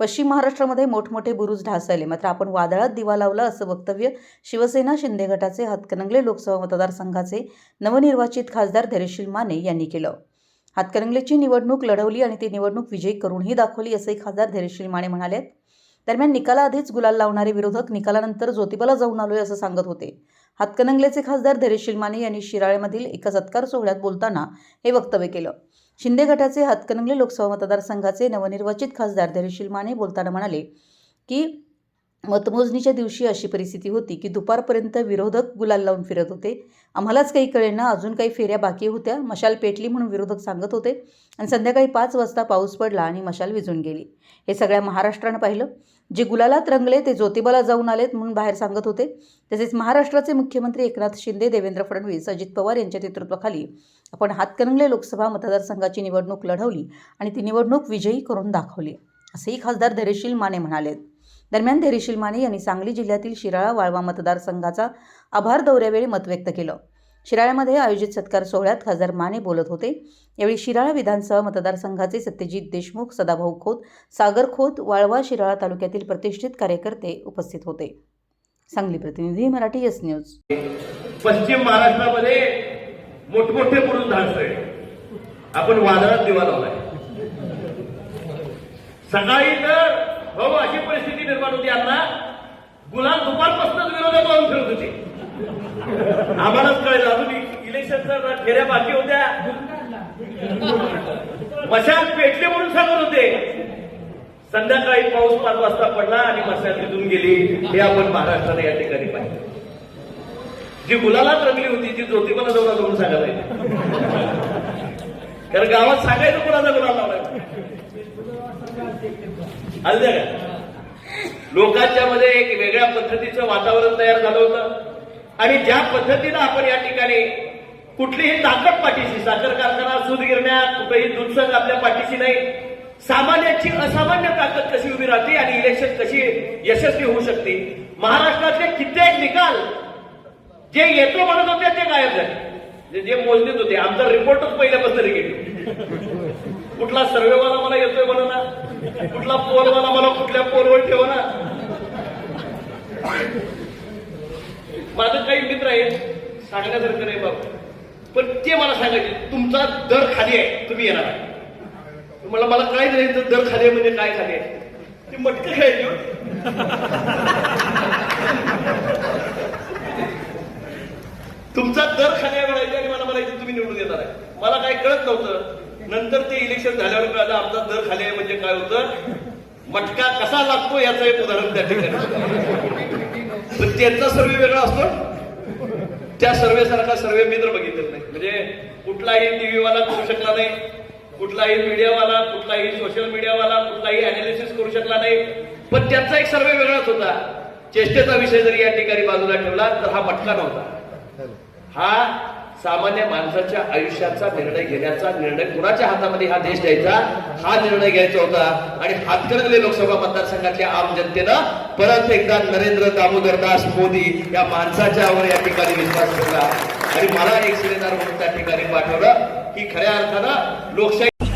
पश्चिम महाराष्ट्रामध्ये मोठमोठे बुरुज ढासळले. मात्र आपण वादळात दिवा लावला असं वक्तव्य शिवसेना शिंदे गटाचे हातकणंगले लोकसभा मतदारसंघाचे नवनिर्वाचित खासदार धैर्यशील माने यांनी केलं. हातकणंगलेची निवडणूक लढवली आणि ती निवडणूक विजयी करूनही दाखवली असंही खासदार धैर्यशील माने म्हणाले दरम्यान निकालाआधीच गुलाल लावणारे विरोधक निकालानंतर ज्योतिबाला जाऊन आलोय असं सांगत होते. हातकणंगलेचे खासदार धैर्यशील माने यांनी शिराळेमधील एका सत्कार सोहळ्यात बोलताना हे वक्तव्य केलं. शिंदे गटाचे हातकणंगले लोकसभा मतदारसंघाचे नवनिर्वाचित खासदार धैर्यशील माने बोलताना म्हणाले की मतमोजणीच्या दिवशी अशी परिस्थिती होती की दुपारपर्यंत विरोधक गुलाल लावून फिरत होते. आम्हालाच काही कळेना अजून काही फेऱ्या बाकी होत्या. मशाल पेटली म्हणून विरोधक सांगत होते आणि संध्याकाळी पाच वाजता पाऊस पडला आणि मशाल विझून गेली. हे सगळ्या महाराष्ट्रानं पाहिलं. जे गुलालात रंगले ते ज्योतिबाला जाऊन आलेत म्हणून बाहेर सांगत होते. तसेच महाराष्ट्राचे मुख्यमंत्री एकनाथ शिंदे देवेंद्र फडणवीस अजित पवार यांच्या नेतृत्वाखाली आपण हातकणंगले लोकसभा मतदारसंघाची निवडणूक लढवली आणि ती निवडणूक विजयी करून दाखवली असेही खासदार धैर्यशील माने म्हणाले दरम्यान धैर्यशील माने यांनी सांगली जिल्ह्यातील शिराळा वाळवा मतदारसंघाचा आभार दौऱ्यावेळी मत व्यक्त केलं. शिराळ्यामध्ये आयोजित सत्कार सोहळ्यात खासदार माने बोलत होते. यावेळी शिराळा विधानसभा मतदारसंघाचे सत्यजित देशमुख सदाभाऊ खोत सागर खोत वाळवा शिराळा तालुक्यातील प्रतिष्ठित कार्यकर्ते उपस्थित होते. सांगली प्रतिनिधी मराठी एस न्यूज पश्चिम महाराष्ट्रामध्ये मोठमोठे पुरुष धाडतोय आपण वादळात दिवा लावलाय. सकाळी तर हो अशी परिस्थिती निर्माण होती अण्णा गुलाम दुपारपासूनच विरोधात जाऊन फिरत होते. आम्हालाच कळलं अजून इलेक्शनच्या फेऱ्या बाकी होत्या. मशाल पेटले म्हणून सांगत होते. संध्याकाळी पाऊस पाच वाजता पडला आणि मशाल तिथून गेली. हे आपण महाराष्ट्राला या ठिकाणी पाहिजे जी गुलालात रंगली होती ती ज्योतिबाला जाऊन जाऊन सांगायला कारण गावात सांगायचं कुणाचा गुलाल लावलाय? आलं का लोकांच्या मध्ये एक वेगळ्या पद्धतीचं वातावरण तयार झालं होतं. आणि ज्या पद्धतीनं आपण या ठिकाणी कुठलीही ताकद पाठीशी साखर कारखाना सूद गिरण्या कुठेही दूध आपल्या पाठीशी नाही. सामान्याची असामान्य ताकद कशी उभी राहते आणि इलेक्शन कशी यशस्वी होऊ शकते? महाराष्ट्रातले कित्येक निकाल जे येतो म्हणत होते ते गायब झाले. जे- जे मोजणीत होते. आमचा रिपोर्टच पहिल्यापासून निगेटिव्ह कुठला सर्वेवाला मला येतोय म्हणा ना. कुठला पोलवाला मला कुठल्या पोलवर ठेवा ना. माझं काही मित्र आहेत. सांगण्यासारखं नाही बाबा. पण ते मला सांगायचे तुमचा दर खाली आहे. तुम्ही येणार आहे. मला मला काय नाही दर खाली आहे म्हणजे काय खाली आहे? ते मटकं खायचे हो. तुमचा दर खाली म्हणायचे आणि मला म्हणायचे तुम्ही निवडून येणार आहे. मला काय कळत नव्हतं. नंतर ते इलेक्शन झाल्यावर कळलं आमचा दर खाली आहे म्हणजे काय होतं? मटका कसा लागतो याचं एक उदाहरण त्या ठिकाणी. पण त्यांचा सर्वे वेगळा असतो. त्या सर्वे सारखा सर्वे मी तर बघितलेला नाही. म्हणजे कुठलाही टीव्हीवाला करू शकला नाही. कुठलाही मीडियावाला कुठलाही सोशल मीडियावाला कुठलाही अनालिसिस करू शकला नाही. पण त्यांचा एक सर्वे वेगळाच होता. चेष्टेचा विषय जरी या ठिकाणी बाजूला ठेवला तर हा मटका नव्हता. हा सामान्य माणसाच्या आयुष्याचा निर्णय घेण्याचा निर्णय कुणाच्या हातामध्ये हा देश द्यायचा? हा निर्णय घ्यायचा होता. आणि हातकणंगले लोकसभा मतदारसंघातल्या आम जनतेनं परत एकदा नरेंद्र दामोदर दास मोदी या माणसाच्यावर या ठिकाणी विश्वास ठेवला. आणि मला एक सिलेदार म्हणून त्या ठिकाणी पाठवलं की खऱ्या अर्थानं लोकशाही